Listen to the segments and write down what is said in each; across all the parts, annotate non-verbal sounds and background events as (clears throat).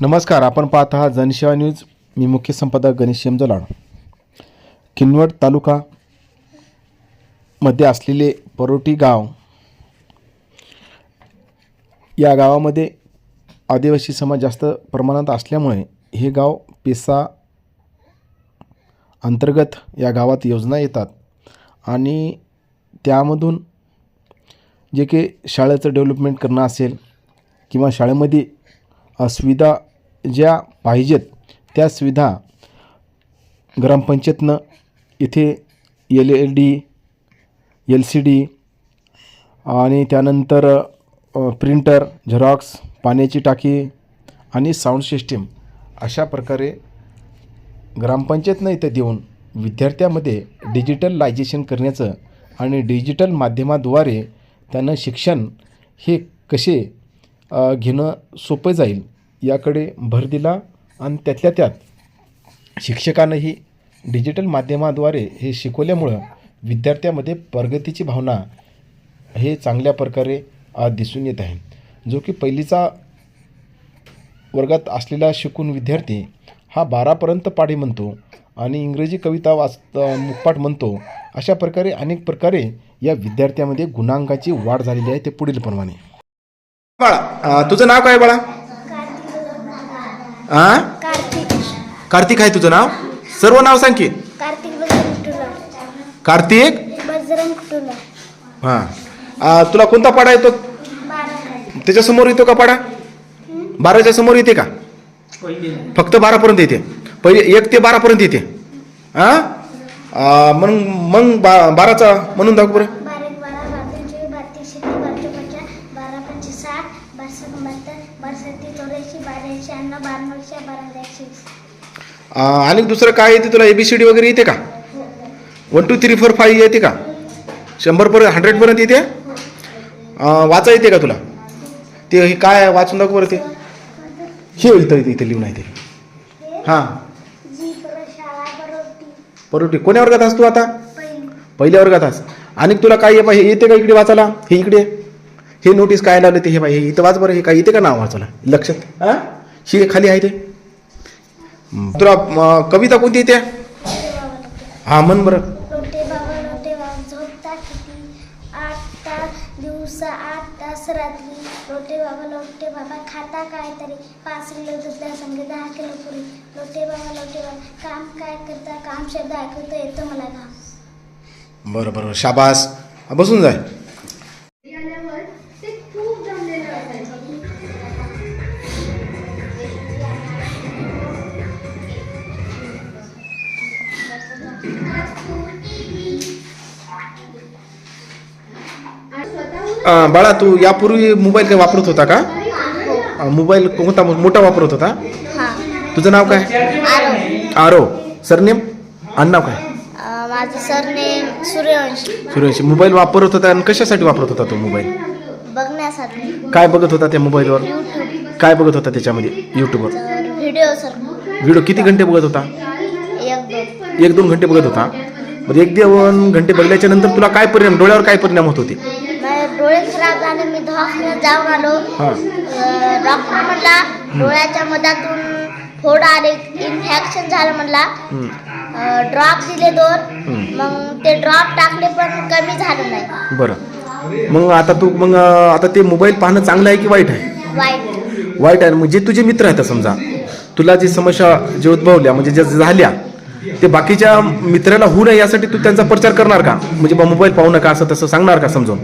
नमस्कार आपण पाहत आहात जनसेवा न्यूज. मी मुख्य संपादक गणेश शेमजलाड किनवट तालुका मध्ये असलेले परोटी गाव या गावामध्ये आदिवासी समाज जास्त प्रमाणात असल्यामुळे हे गाव पेसा अंतर्गत या गावात योजना येतात. आणि त्यामधून जे काही शाळेचं डेव्हलपमेंट करणं असेल किंवा शाळेमध्ये सुविधा ज्या पाहिजेत त्या सुविधा ग्रामपंचायतनं इथे L L D L C D आणि त्यानंतर प्रिंटर झेरॉक्स पाण्याची टाकी आणि साऊंड सिस्टीम अशा प्रकारे ग्रामपंचायतनं इथं देऊन विद्यार्थ्यामध्ये डिजिटलायझेशन करण्याचं आणि डिजिटल माध्यमाद्वारे त्यांना शिक्षण हे कसे घेणं सोपं जाईल. याकडे भर दिला आणि त्यातल्या त्यात शिक्षकांनाही डिजिटल माध्यमाद्वारे हे शिकवल्यामुळं विद्यार्थ्यामध्ये प्रगतीची भावना हे चांगल्या प्रकारे दिसून येत आहे. जो की पहिलीचा वर्गात असलेला शिकून विद्यार्थी हा बारापर्यंत पाढे म्हणतो आणि इंग्रजी कविता वाच मुखपाठ म्हणतो अशा प्रकारे अनेक प्रकारे या विद्यार्थ्यामध्ये गुणांकाची वाढ झालेली आहे ते पुढील प्रमाणे बाळा तुझं नाव काय बाळा? आ? कार्तिक आहे तुझं नाव? सर्व नाव सांग की. कार्तिक? हा. तुला कोणता पाडा येतो? त्याच्या त्याच्यासमोर येतो का पाडा? बाराच्या समोर येते का? फक्त बारापर्यंत येते. पहिले एक ते बारापर्यंत येते. हा मग मग बा बाराचा म्हणून दाखव बरं बारा तीन चोवीस बारा तीस एकतीस बारा चौपन्न बारा पंचे साठ बारा सत्तर बहात्तर बारा सत्ती चौऱ्याऐंशी बारा बारा आणि दुसरं काय येते तुला? एबीसीडी वगैरे येते का? One two three four five येते का? शंभरपर्यंत हंड्रेडपर्यंत येते? वाचा येते का तुला? ते हे काय? वाचून दाखव बरं ते. हे इथं इथं इथं लिहून आहे ते. हां. परोटी कोण्या वर्गात असतो आता? पहिली. पहिल्या वर्गात आहेस. आणि तुला काय हे येते का इकडे वाचायला? हे इकडे. हे नोटीस काय लावलं ते हे हे इथं वाच बरं. हे काय येते का नाव वाचायला? लक्षात? हां? ही खाली आहे ते. तुला कविता कोणती येते? हां म्हण बरं. दिवसा आठ तास रात्री लोटे बाबा लोटे बाबा खाता काय तरी. पाच किलो दुसऱ्या संगे दहा किलो पुरी. लोटे बाबा लोटे बाबा काम काय करता? काम शब्द ऐकवता येतो मला काम. बरं बरं शाबास. बसून जाय. बाळा तू यापूर्वी मोबाईल काय वापरत होता का? मोबाईल कोणता मोठा वापरत होता? तुझं नाव काय? आरो. सरनेम? आडनाव काय? माझं सरनेम सूर्यवंशी. सुरेश मोबाईल वापरत होता आणि कशासाठी वापरत होता तो मोबाईल? बघण्यासाठी. काय बघत होता त्या मोबाईलवर? काय बघत होता त्याच्यामध्ये? यूट्यूबवर व्हिडिओ सर. व्हिडिओ किती घंटे बघत होता? एक दोन घंटे बघत होता. बरं एक दोन घंटे बघल्याच्या नंतर तुला काय परिणाम? डोळ्यावर काय परिणाम होत होते? डोळे खराब झाले मी दवाखान्यात जाऊन आलो. हां. अं, डॉक्टर म्हणला डोळ्याच्या मधातून फोड आले इन्फेक्शन झालं म्हणला. हं, ड्रॉप दिले दोन. मग ते ड्रॉप टाकले पण कमी झालं नाही. बरं. मग आता तू मग अं, आता ते मोबाईल पाहणं चांगलं आहे की वाईट आहे? वाईट वाईट आहे. मग जे तुझे मित्र आहेत समजा तुला जी समस्या जे उद्भवल्या म्हणजे ज्या झाल्या ते बाकीच्या मित्राला होऊ नये यासाठी तू त्यांचा प्रचार करणार का? म्हणजे बा मोबाईल पाहू नका असं तसं सांगणार का समजून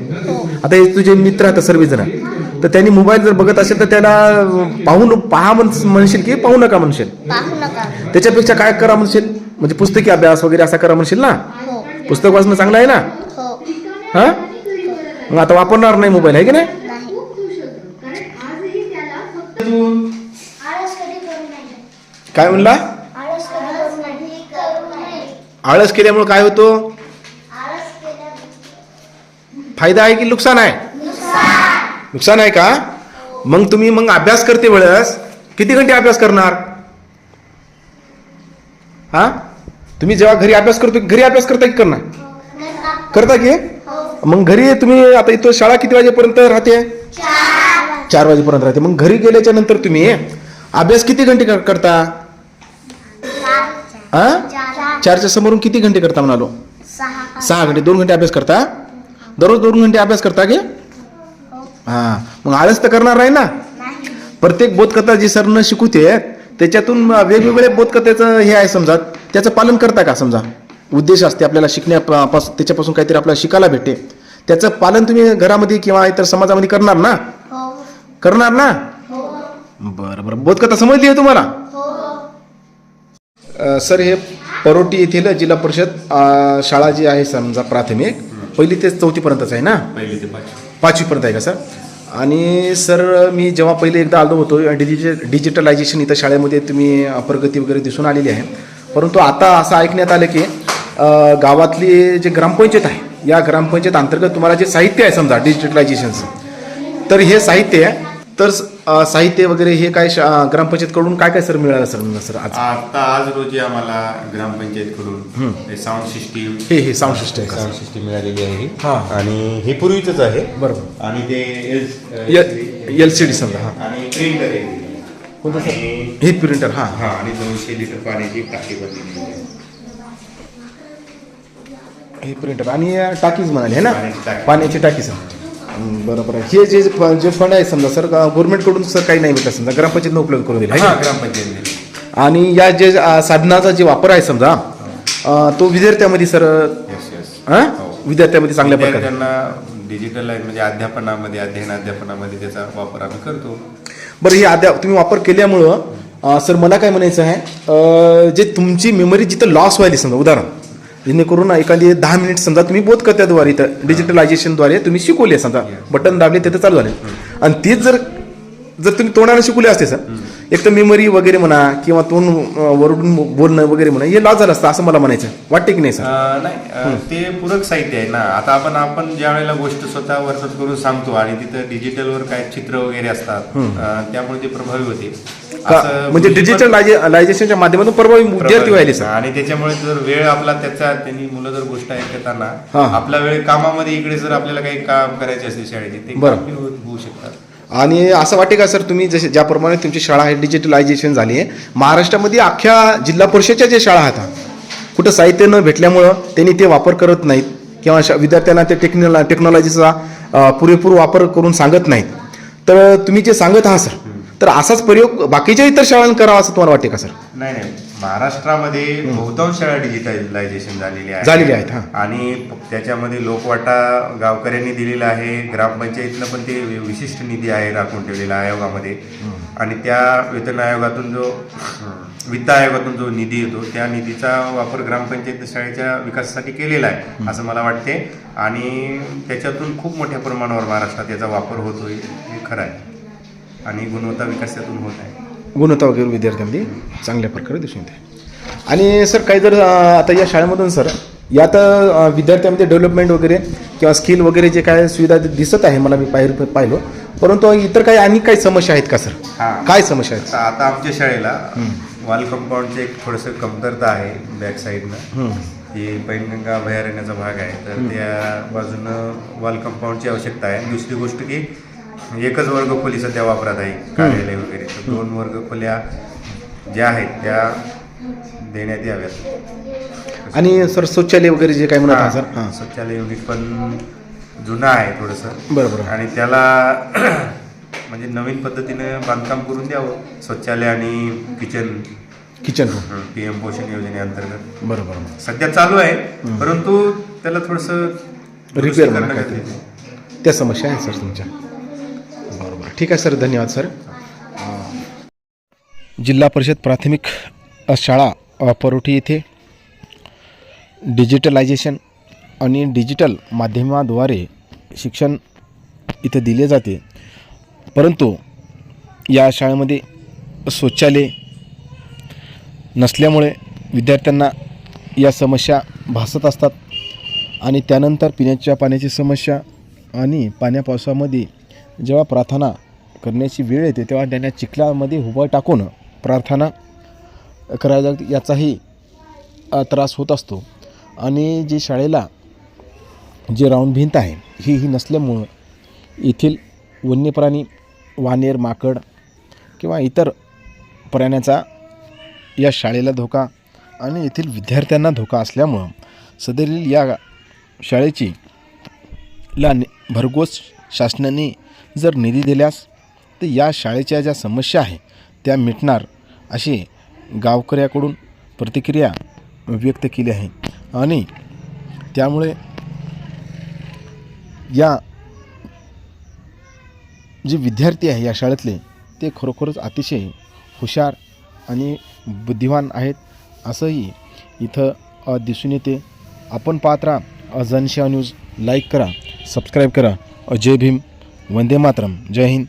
आता हे तुझे मित्र आहेत सर्वजण. तर त्यांनी मोबाईल जर बघत असेल तर त्याला पाहून पहा म्हण म्हणशील की पाहू नका म्हणशील. पाहू नका. त्याच्यापेक्षा काय करा म्हणशील? म्हणजे पुस्तकी अभ्यास वगैरे असा करा म्हणशील ना? हो. पुस्तक वाचणं चांगलं आहे ना? हो. हा? मग आता वापरणार नाही मोबाईल आहे की नाही? नाही. खूप खुश होतो कारण आजही त्याला फक्त आळस कधी करू नये. काय म्हणला? आळस कधी करू नये करू नये. आळस केल्यामुळे काय होतो? फायदा आहे की नुकसान आहे? नुकसान आहे का? मग तुम्ही मग अभ्यास करते वेळेस किती घंटे अभ्यास करणार? हा? तुम्ही जेव्हा घरी अभ्यास करतो घरी अभ्यास करता की करणार? करता की? मग घरी तुम्ही आता इथं शाळा किती वाजेपर्यंत राहते? चार वाजेपर्यंत राहते. मग घरी गेल्याच्यानंतर तुम्ही अभ्यास किती घंटे करता? हा? चारच्या समोरून किती घंटे करता म्हणालो? सहा घंटे. दोन घंटे अभ्यास करता? दररोज दोन घंटे अभ्यास करता की? हां. मग आळस तर करणार नाही ना? प्रत्येक बोधकथा जी सरनं शिकवते. त्याच्यातून वेगवेगळे बोधकथेचं हे आहे समजा. त्याचं पालन करता का समजा? उद्देश असते आपल्याला शिकण्यापासून त्याच्यापासून काहीतरी आपल्याला शिकायला भेटते. त्याचं पालन तुम्ही घरामध्ये किंवा इतर समाजामध्ये करणार ना? हो. करणार ना? हो. बरं बरं. बोधकथा समजली आहे तुम्हाला? हो. सर हे परोटी येथील जिल्हा परिषद शाळा जी आहे समजा प्राथमिक पहिली ते चौथीपर्यंतच आहे ना? पहिली ते पाचवी. पाचवीपर्यंत आहे का सर? आणि सर मी जेव्हा पहिले एकदा आलो होतो डिजिटल डिजिटलायझेशन इथं शाळेमध्ये तुम्ही प्रगती वगैरे दिसून आलेली आहे. परंतु आता असं ऐकण्यात आलं की गावातली जे ग्रामपंचायत आहे या ग्रामपंचायत अंतर्गत तुम्हाला जे साहित्य आहे समजा डिजिटलायझेशनचं तर हे साहित्य आहे तर अ, साहित्य वगैरे हे काय शा- ग्रामपंचायतकडून काय काय सर मिळालं सर मला सर आज? आता आज रोजी आम्हाला ग्रामपंचायतकडून हे. साऊंड सिस्टीम हे हे साऊंड सिस्टम का? साऊंड सिस्टीम मिळालेली आहे. ही. आणि हे पूर्वीच आहे. बरोबर. आणि ते एल एल सी डी. समजा हां. आणि प्रिंटर आहे. आणि हे प्रिंटर हां. हा आणि दोनशे लिटर पाण्याची टाकी बनलेली आहे. हे प्रिंटर आणि टाकीज म्हणाले है ना? पाण्याची टाकी. पाण्याची टाकी सर बरोबर आहे हे जे जे फंड आहे समजा सर गव्हर्नमेंटकडून सर काही नाही भेटलं समजा ग्रामपंचायतनं उपलब्ध करून दिला हा? ग्रामपंचायत आणि या जे साधनाचा जे वापर आहे समजा तो विद्यार्थ्यामध्ये सर येस येस हां. विद्यार्थ्यामध्ये चांगल्या प्रकारे. विद्यार्थ्यांना डिजिटल म्हणजे अध्यापनामध्ये अध्ययन अध्यापनामध्ये त्याचा वापर आम्ही करतो. बरं हे आद्या तुम्ही वापर केल्यामुळं सर मला काय म्हणायचं आहे जे तुमची मेमरी जिथं लॉस व्हायली समजा उदाहरण. जेणेकरून एखादी दहा मिनिट समजा तुम्ही बोधकथ्याद्वारे तर डिजिटलायझेशनद्वारे तुम्ही शिकवले समजा बटन दाबले तिथं चालू झाले. आणि तीच जर जर तुम्ही तोंडाने शिकवले असते सर एक तर मेमरी वगैरे म्हणा किंवा तोंड वरडून बोलणं वगैरे म्हणा हे झालं असतं असं मला म्हणायचं वाटते की नाही सर? अं, नाही अं, ते पूरक साहित्य आहे ना. आता आपण आपण ज्या वेळेला गोष्ट स्वतः वर्तन करून सांगतो आणि तिथं डिजिटलवर काय चित्र वगैरे असतात अं, त्यामुळे ते प्रभावी होते. का- असं म्हणजे पण डिजिटलायझेशनच्या माध्यमातून प्रभावी विद्यार्थी व्हायले होते. सर. आणि त्याच्यामुळे जर वेळ आपला त्याचा त्यांनी मुलं जर गोष्ट ऐकताना हा. आपला वेळ कामामध्ये इकडे जर आपल्याला काही काम करायचे असेल शाळेचे ते बरं. काम बी होऊ होऊ शकतात. आणि असं वाटते का सर तुम्ही जसे ज्याप्रमाणे तुमची शाळा आहे डिजिटलायझेशन झाली आहे महाराष्ट्रामध्ये अख्ख्या जिल्हा परिषदच्या ज्या शाळा आहेत कुठं साहित्य न भेटल्यामुळं त्यांनी ते वापर करत नाहीत किंवा शा- विद्यार्थ्यांना ते टेक्नॉलॉ टेक्नॉलॉजीचा पुरेपूर वापर करून सांगत नाहीत. तर तुम्ही जे सांगत आहात सर तर असाच प्रयोग बाकीच्या इतर शाळांना करावा असं तुम्हाला वाटते का सर? नाही नाही. महाराष्ट्रामध्ये बहुतांश शाळा डिजिटलायझेशन झालेली आहे झालेली आहेत, हा. आणि त्याच्यामध्ये लोकवाटा गावकऱ्यांनी दिलेला आहे. ग्रामपंचायतनं पण ते विशिष्ट निधी आहे राखून ठेवलेला आयोगामध्ये. आणि त्या वेतन आयोगातून जो वित्त आयोगातून जो निधी येतो त्या निधीचा वापर ग्रामपंचायत शाळेच्या विकासासाठी केलेला आहे असं मला वाटते आणि त्याच्यातून खूप मोठ्या प्रमाणावर महाराष्ट्रात याचा वापर होतोय हे खरं आहे. आणि गुणवत्ता विकास त्यातून होत आहे. गुणवत्ता वगैरे विद्यार्थ्यांमध्ये चांगल्या प्रकारे दिसून येते. आणि सर काही जर आता या शाळेमधून सर यात विद्यार्थ्यांमध्ये डेव्हलपमेंट वगैरे किंवा स्किल वगैरे जे काय सुविधा दिसत आहे मला मी पाहिलं पाहिलो. परंतु इतर काही आणि काही समस्या आहेत का सर? हां. काय समस्या आहेत? आता आमच्या शाळेला वॉल कंपाऊंडचं एक थोडंसं कमतरता आहे बॅक साईडनं. ही पैनगंगा अभयारण्याचा भाग आहे. तर त्या बाजूनं वॉल कंपाऊंडची आवश्यकता आहे. दुसरी गोष्ट की एकच वर्ग खोली सध्या वापरात आहे कार्यालय वगैरे. तर दोन वर्ग खोल्या ज्या आहेत त्या देण्यात याव्यात. आणि सर शौचालय वगैरे जे काय म्हणत आहात सर? हां. शौचालय युनिट पण जुनं आहे थोडंसं. बरं बरं. आणि त्याला (clears throat) म्हणजे नवीन पद्धतीनं बांधकाम करून द्यावं शौचालय आणि किचन किचन पी एम पोषण योजनेअंतर्गत बरं बरं सध्या चालू आहे परंतु त्याला थोडस रिपेअर त्या समस्या आहेत सर तुमच्या. ठीक आहे सर धन्यवाद सर. जिल्हा परिषद प्राथमिक शाळा परोठी येथे डिजिटलायझेशन आणि डिजिटल माध्यमाद्वारे शिक्षण इथं दिले जाते. परंतु या शाळेमध्ये शौचालय नसल्यामुळे विद्यार्थ्यांना या समस्या भासत असतात आणि त्यानंतर पिण्याच्या पाण्याची समस्या आणि पाण्या पावसामध्ये जेव्हा प्रार्थना करण्याची वेळ येते तेव्हा त्यांना चिखलामध्ये उभं टाकून प्रार्थना करायला लागते. याचाही त्रास होत असतो. आणि जी शाळेला जे राऊंड भिंत आहे ही ही नसल्यामुळं येथील वन्यप्राणी वानेर माकड किंवा इतर प्राण्याचा या शाळेला धोका आणि येथील विद्यार्थ्यांना धोका असल्यामुळं सदरील या शाळेची ला भरघोस शासनाने जर निधी दिल्यास तर या शाळेच्या ज्या समस्या आहे त्या मिटणार अशी गावकऱ्याकडून प्रतिक्रिया व्यक्त केली आहे. आणि त्यामुळे या जे विद्यार्थी आहे या शाळेतले ते खरोखरच अतिशय हुशार आणि बुद्धिवान आहेत असंही इथं दिसून येते. आपण पाहत राहा अ, न्यूज. लाईक करा सबस्क्राईब करा. जय भीम. वंदे मातरम. जय हिंद.